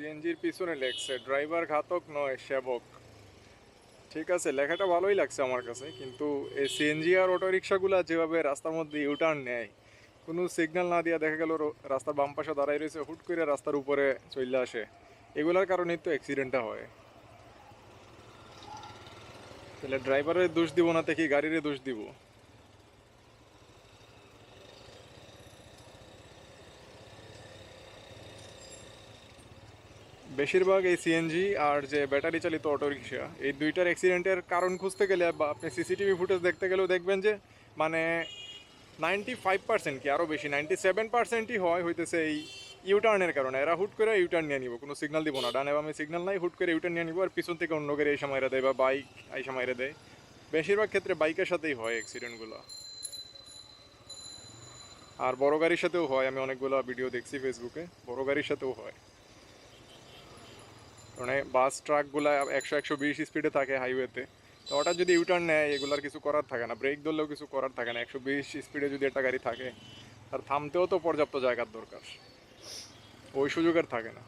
সিএনজির পিছনে লেখছে ড্রাইভার ঘাতক নয়, সেবক। ঠিক আছে, লেখাটা ভালোই লাগছে আমার কাছে, কিন্তু এই সিএনজি আর অটো রিক্সাগুলো যেভাবে রাস্তার মধ্যে ইউটার্ন নেয়, কোনো সিগন্যাল না দিয়া দেখা গেল রাস্তার বাম পাশে দাঁড়াই রয়েছে, হুট করে রাস্তার উপরে চলে আসে। এগুলার কারণেই তো অ্যাক্সিডেন্টটা হয়। তাহলে ড্রাইভারের দোষ দিব না দেখি গাড়ির দোষ দিব? বেশিরভাগ এই সিএনজি আর যে ব্যাটারি চালিত অটোরিকশা এই দুইটার অ্যাক্সিডেন্টের কারণ খুঁজতে গেলে বা আপনি সিসিটিভি ফুটেজ দেখতে গেলেও দেখবেন যে মানে নাইনটি ফাইভ পার্সেন্ট কি আরও বেশি নাইনটি সেভেন পার্সেন্টই হয় হইতেছে এই ইউটার্নের কারণে। এরা হুট করে ইউটার্ন নিয়ে নিব, কোনো সিগনাল দিব না। ডানে বামে সিগনাল নাই, হুট করে ইউটার্ন নিয়ে নিব আর পিছন থেকে অন্য গাড়ি এই সময়রা দেয় বা বাইক এই সময়রা দেয়। বেশিরভাগ ক্ষেত্রে বাইকের সাথেই হয় অ্যাক্সিডেন্টগুলো আর বড় গাড়ির সাথেও হয়, আমি অনেকগুলো ভিডিও দেখছি ফেসবুকে বড় গাড়ির সাথেও হয়। মানে বাস ট্রাকগুলো একশো একশো বিশ স্পিডে থাকে হাইওয়েতে তো ওটা যদি ইউটার্ন নেয়, এগুলার কিছু করার থাকে না। ব্রেক ধরলেও কিছু করার থাকে না। একশো বিশ স্পিডে যদি একটা গাড়ি থাকে আর থামতেও তো পর্যাপ্ত জায়গার দরকার। ওই সুযোগের থাকে না।